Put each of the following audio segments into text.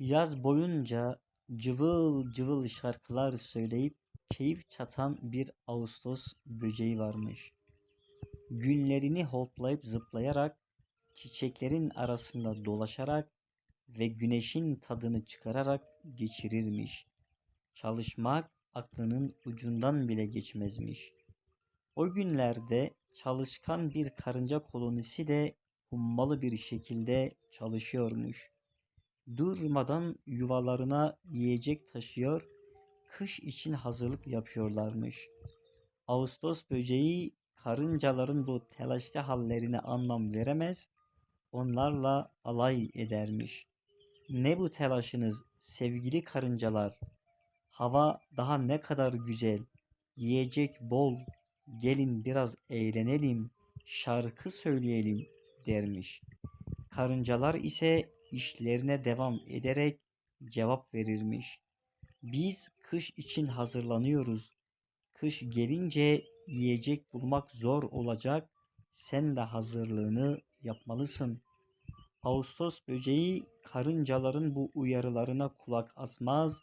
Yaz boyunca cıvıl cıvıl şarkılar söyleyip keyif çatan bir Ağustos böceği varmış. Günlerini hoplayıp zıplayarak, çiçeklerin arasında dolaşarak ve güneşin tadını çıkararak geçirirmiş. Çalışmak aklının ucundan bile geçmezmiş. O günlerde çalışkan bir karınca kolonisi de hummalı bir şekilde çalışıyormuş. Durmadan yuvalarına yiyecek taşıyor, kış için hazırlık yapıyorlarmış. Ağustos böceği karıncaların bu telaşlı hallerine anlam veremez, onlarla alay edermiş. Ne bu telaşınız sevgili karıncalar? Hava daha ne kadar güzel, yiyecek bol, gelin biraz eğlenelim, şarkı söyleyelim dermiş. Karıncalar ise işlerine devam ederek cevap verirmiş. Biz kış için hazırlanıyoruz. Kış gelince yiyecek bulmak zor olacak. Sen de hazırlığını yapmalısın. Ağustos böceği karıncaların bu uyarılarına kulak asmaz.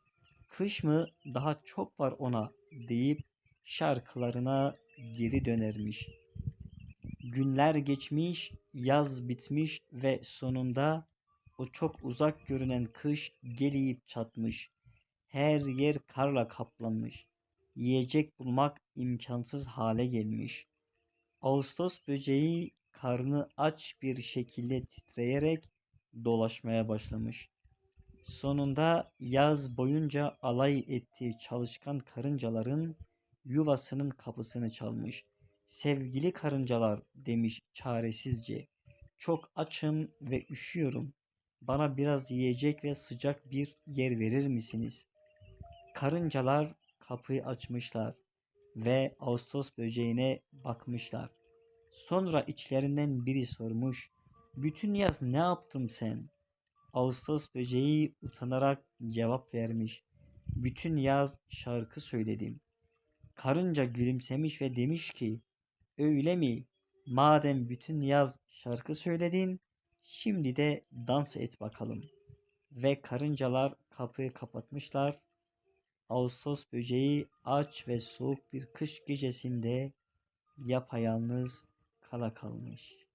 Kış mı daha çok var ona deyip şarkılarına geri dönermiş. Günler geçmiş, yaz bitmiş ve sonunda o çok uzak görünen kış gelip çatmış. Her yer karla kaplanmış. Yiyecek bulmak imkansız hale gelmiş. Ağustos böceği karnı aç bir şekilde titreyerek dolaşmaya başlamış. Sonunda yaz boyunca alay ettiği çalışkan karıncaların yuvasının kapısını çalmış. Sevgili karıncalar demiş çaresizce. Çok açım ve üşüyorum. Bana biraz yiyecek ve sıcak bir yer verir misiniz? Karıncalar kapıyı açmışlar ve Ağustos böceğine bakmışlar. Sonra içlerinden biri sormuş. Bütün yaz ne yaptın sen? Ağustos böceği utanarak cevap vermiş. Bütün yaz şarkı söyledim. Karınca gülümsemiş ve demiş ki, öyle mi? Madem bütün yaz şarkı söyledin, şimdi de dans et bakalım. Ve karıncalar kapıyı kapatmışlar. Ağustos böceği aç ve soğuk bir kış gecesinde yapayalnız kala kalmış.